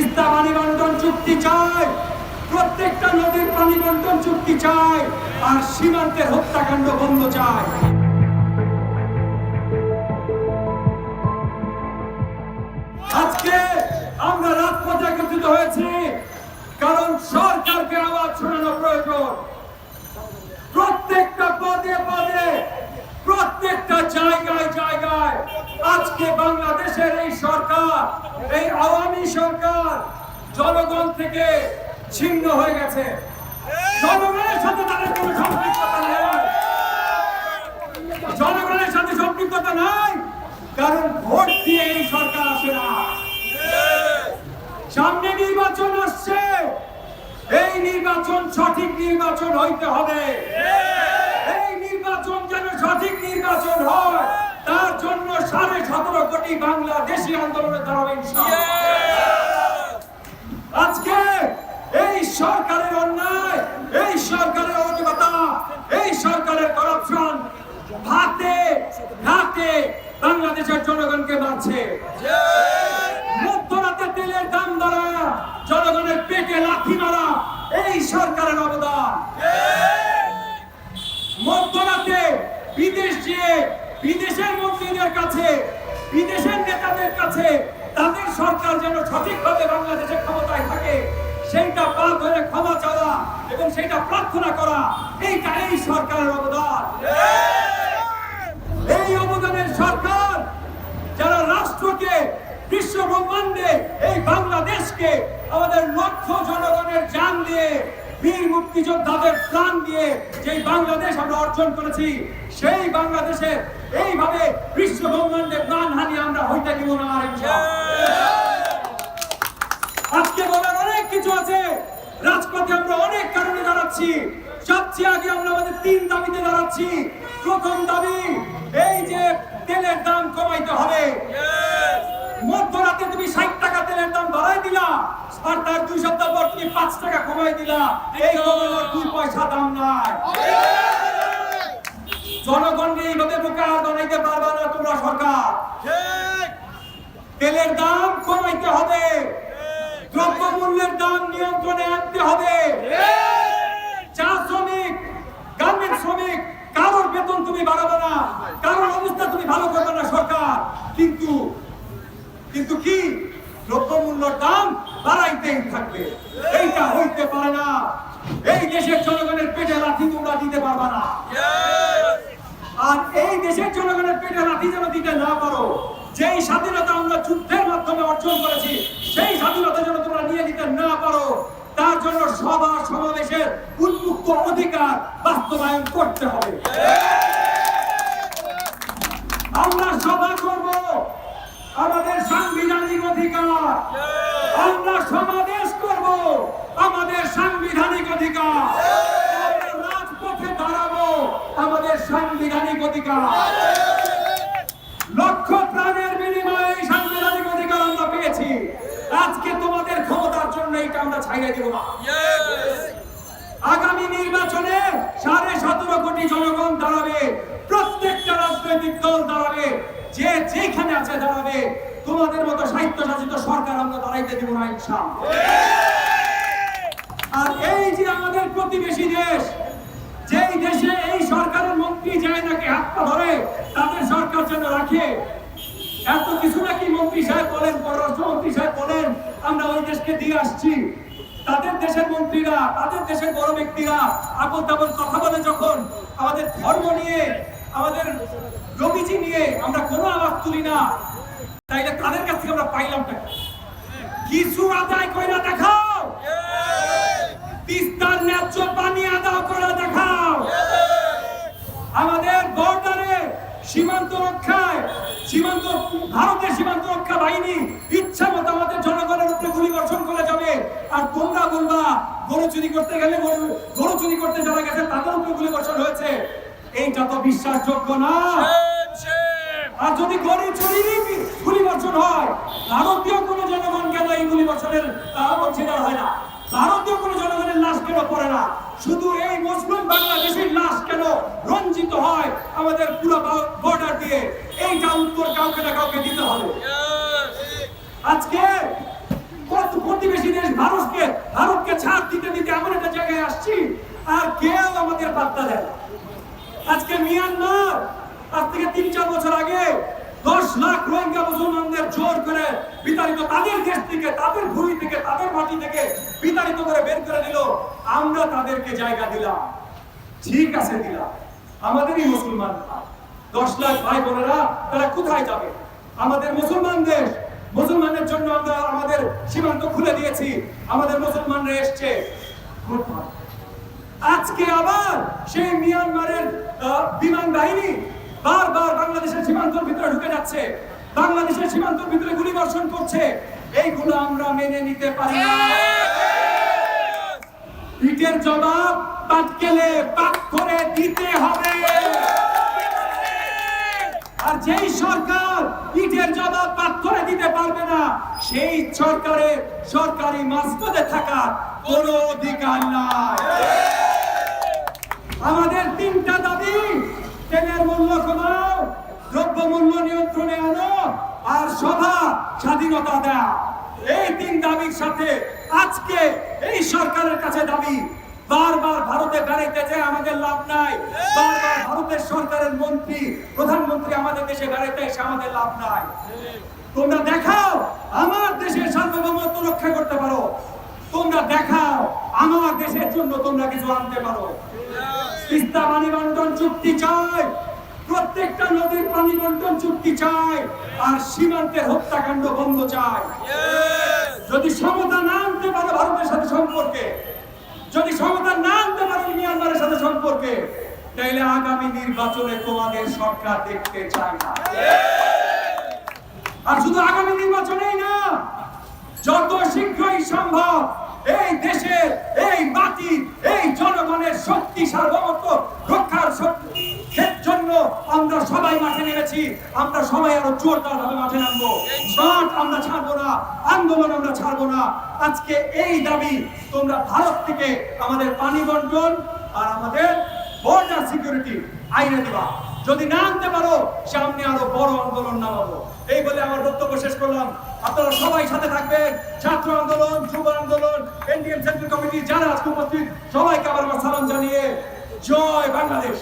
তিস্তা পানি বন্টন চুক্তি চাই। প্রত্যেকটা নদীর পানি বন্টন চুক্তি চাই। আর সীমান্তের হত্যাকাণ্ড বন্ধ চাই। আজকে আমরা রাজপথে একত্রিত হয়েছি, কারণ সরকারকে আওয়াজ শোনানো প্রয়োজন। প্রত্যেকটা পদে পদে, প্রত্যেকটা জায়গায় জায়গায় আজকে বাংলাদেশের এই সরকার, এই আওয়ামী সরকার জনগণ থেকে ছিন্ন হয়ে গেছে। জনগণের সাথে তাদের কোনো সম্পৃক্ততা নেই। জনগণের সাথে সম্পৃক্ততা নাই, কারণ ভোট দিয়ে এই সরকার আসে না। সামনে নির্বাচন আসছে, এই নির্বাচন সঠিক নির্বাচন হইতে হবে। এই নির্বাচন যেন সঠিক নির্বাচন হয়। তার জন্য সাড়ে সতেরো কোটি বাংলাদেশি আন্দোলনের দাঁড়াবে ইনশাআল্লাহ। আজকে এই সরকারের অন্যায় এই সরকারের অরাজকতা এই সরকারের করাপশন ভাতে ঘাটে বাংলাদেশের জনগণকে মারছে মধ্যরাতে তেলের দাম ধরা জনগণের পেটে লাথি মারা এই সরকারের অবদান। মধ্যরাতে বিদেশ গিয়ে বিদেশের মন্ত্রীদের কাছে, বিদেশের নেতাদের কাছে তাদের সরকার যেন সঠিকভাবে বাংলাদেশে ক্ষমতায় থাকে, সেইটা পা ধরে ক্ষমা চাওয়া এবং সেটা প্রার্থনা করা এইটা এই সরকারের অবদান। এই অবদানের সরকার যারা রাষ্ট্রকে, বিশ্ব ব্রহ্মাণ্ডে, এই বাংলাদেশকে আমাদের লক্ষ জনগণের যান দিয়ে, বীর মুক্তিযোদ্ধাদের প্রাণ দিয়ে যে বাংলাদেশ আমরা অর্জন করেছি, সেই বাংলাদেশে এইভাবে বিশ্ব ব্রহ্মাণ্ডে প্রাণহানি আমরা হইতে দিব না, আর আজকে বলার অনেক কিছু আছে। রাজপথে আমরা অনেক কারণে দাঁড়াচ্ছি। সবচেয়ে আগে আমরা আমাদের তিন দাবিতে দাঁড়াচ্ছি। প্রথম দাবি, এই যে তেলের দাম কমাইতে হবে। মধ্যরাতে তুমি ষাট টাকা তেলের দাম বাড়াই দিলা। আর তার দুই সপ্তাহ পর তুমি পাঁচ টাকা কমাই দিলা। এই কমানোর দুই পয়সা দাম নাই। জনগণকে এইভাবে বোকা বানাইতে পারবা না তোমরা সরকার। তেলের দাম কমাইতে হবে। দ্রব্য মূল্যের দাম নিয়ন্ত্রণে আনতে হবে। চা শ্রমিক গার্মেন্ট শ্রমিক কারোর বেতন তুমি বাড়াবে না। কারোর অবস্থা তুমি ভালো করবে না সরকার। কিন্তু কিন্তু কি? দ্রব্য মূল্যের দাম বাড়াইতেই থাকবে। এইটা হইতে পারে না। এই দেশের জনগণের পেটে লাথি তোমরা দিতে পারবে না। দেশের জনগণের পেটে লাঠি যেন দিতে না পারো। যেই স্বাধীনতা আমরা যুদ্ধের মাধ্যমে অর্জন করেছি, সেই স্বাধীনতা যেন তোমরা নিয়ে দিতে না পারো, তার জন্য সভা সমাবেশের উন্মুক্ত অধিকার বাস্তবায়ন করতে হবে। আমরা সভা করব আমাদের সাংবিধানিক অধিকার। আমরা সমাবেশ করব আমাদের সাংবিধানিক অধিকার। অধিকার। লক্ষ প্রাণের বিনিময়ে সাংবিধানিক অধিকার আমরা পেয়েছি। আজকে তোমাদের ক্ষমতার জন্য এইটা আমরা ছাইয়ে দিব না। আগামী নির্বাচনে সাড়ে সতেরো কোটি জনগণ দাঁড়াবে, প্রত্যেকটা রাজনৈতিক দল দাঁড়াবে, যে যেখানে আছে দাঁড়াবে। তোমাদের মতো সাহিত্য শাসিত সরকার আমরা দাঁড়াইতে দিব না, ইনশাআল্লাহ। আর এই যে আমাদের প্রতিবেশী দেশ যেই দেশে এই সরকারের মন্ত্রী যায় নাকি হাত পা ধরে তাদের সরকার যেন রাখে এত কিছু নাকি মন্ত্রী সাহেব বলেন পররাষ্ট্র মন্ত্রী সাহেব বলেন আমরা ওই দেশকে দিয়ে আসছি। তাদের দেশের মন্ত্রীরা, তাদের দেশের বড় ব্যক্তিরা আপন তাপন কথা বলে যখন আমাদের ধর্ম নিয়ে, আমাদের রবিজি নিয়ে আমরা কোনো আওয়াজ তুলি না, তাইলে তাদের কাছ থেকে আমরা পাইলাম টাকা। কিছু আদায় কইরা দেখাও। তিস্তার ন্যায্য পানি আদায় করে দেখাও। আমাদের বর্ডারে সীমান্ত রক্ষায়, সীমান্ত, ভারতের সীমান্ত রক্ষা বাহিনী তোমরা বলবা গরু চুরি করতে গেলে গরু- গরু চুরি করতে যারা গেছে তাদের উপরে গুলি বর্ষণ হয়েছে। এইটা তো বিশ্বাসযোগ্য না। আর যদি গরু চুরি গুলি বর্ষণ হয় ভারতীয় কোনো জনগণ কেন এই গুলি বর্ষণের আহ, অংশীদার হয় না। ভারতীয় কোনো জনগণের লাশ কেন পড়ে না? শুধু এই মুসলিম বাংলাদেশের লাশ কেন রঞ্জিত হয় আমাদের পুরো বর্ডার দিয়ে? এইটা উত্তর কাউকে না কাউকে দিতে হবে। আজকে কত কোটি আর কেউ আমাদের বার্তা দেয়। আজকে মিয়ানমার, আজ থেকে তিন, চার বছর আগে দশ লাখ রোহিঙ্গা মুসলমানদের জোর করে বিতাড়িত তাদের দেশ থেকে, তাদের ভূমি থেকে, তাদের মাটি থেকে বিতাড়িত করে বের করে দিল আমরা তাদেরকে জায়গা দিলাম। ঠিক আছে দিলাম। আমাদেরই মুসলমান দশ লাখ ভাই বোনেরা, তারা কোথায় যাবে? আমাদের মুসলমান দেশ। মুসলমানের জন্য আমরা আমাদের সীমান্ত খুলে দিয়েছি। আমাদের মুসলমানরা এসছে। আজকে আবার সেই মিয়ানমারের বিমান বাহিনী বারবার বাংলাদেশের সীমান্তের ভিতরে ঢুকে যাচ্ছে। বাংলাদেশের সীমান্তের ভিতরে গুলি বর্ষণ করছে। এইগুলো আমরা মেনে নিতে পারি না। ইটের জবাব পাটকেলে পাক করে দিতে হবে। আর যেই সরকার ইটের জবাব পাথরে সেই সরকারের সরকারি মাস্কদে থাকা কোন অধিকার নাই। আমাদের তিনটা দাবি, তেলের মূল্য কমাও, দ্রব্য মূল্য নিয়ন্ত্রণে আনো, আর সভা স্বাধীনতা দেয়া এই তিন দাবির সাথে আজকে এই সরকারের কাছে দাবি বারবার ভারতে বেড়াইতে যে আমাদের লাভ নাই। বারবার ভারতের সরকারের মন্ত্রী প্রধানমন্ত্রী আমাদের দেশে বেড়াইতে এসে আমাদের লাভ নাই। তোমরা দেখাও আমার দেশের সার্বভৌমত্ব রক্ষা করতে পারো। তোমরা দেখাও আমার দেশের জন্য তোমরা কিছু আনতে পারো। তিস্তা পানি বন্টন চুক্তি চাই প্রত্যেকটা নদীর পানি বন্টন চুক্তি চাই আর সীমান্তের হত্যাকাণ্ড বন্ধ চাই। যদি সমতা না আনতে পারো ভারতের সাথে সম্পর্কে যদি সমতা না আনতে পারো মিয়ানমারের সাথে সম্পর্কে তাহলে আগামী নির্বাচনে তোমাদের সরকার দেখতে চাই না। আর শুধু আগামী নির্বাচনেই না, যত শীঘ্রই সম্ভব এই দেশের, এই মাটি এই জনগণের শক্তি সার্বভৌমত্ব রক্ষার শক্তি জন্য আমরা সবাই মাঠে নেমেছি। আমরা সবাই আরও জোরদার ভাবে মাঠে নামবো। মাঠ আমরা ছাড়বো না, আন্দোলন আমরা ছাড়বো না। আজকে এই দাবি তোমরা ভারত থেকে আমাদের পানি বন্টন আর আমাদের বর্ডার সিকিউরিটি আইনে দিবা। যদি না আনতে পারো, সামনে আরও বড় আন্দোলন নামাবো। এই বলে আমার বক্তব্য শেষ করলাম। আপনারা সবাই সাথে থাকবেন। ছাত্র আন্দোলন, যুব আন্দোলন এনডিএম সেন্ট্রাল কমিটি যারা আজকে উপস্থিত, সবাইকে আবার আমার সালাম জানিয়ে জয় বাংলাদেশ।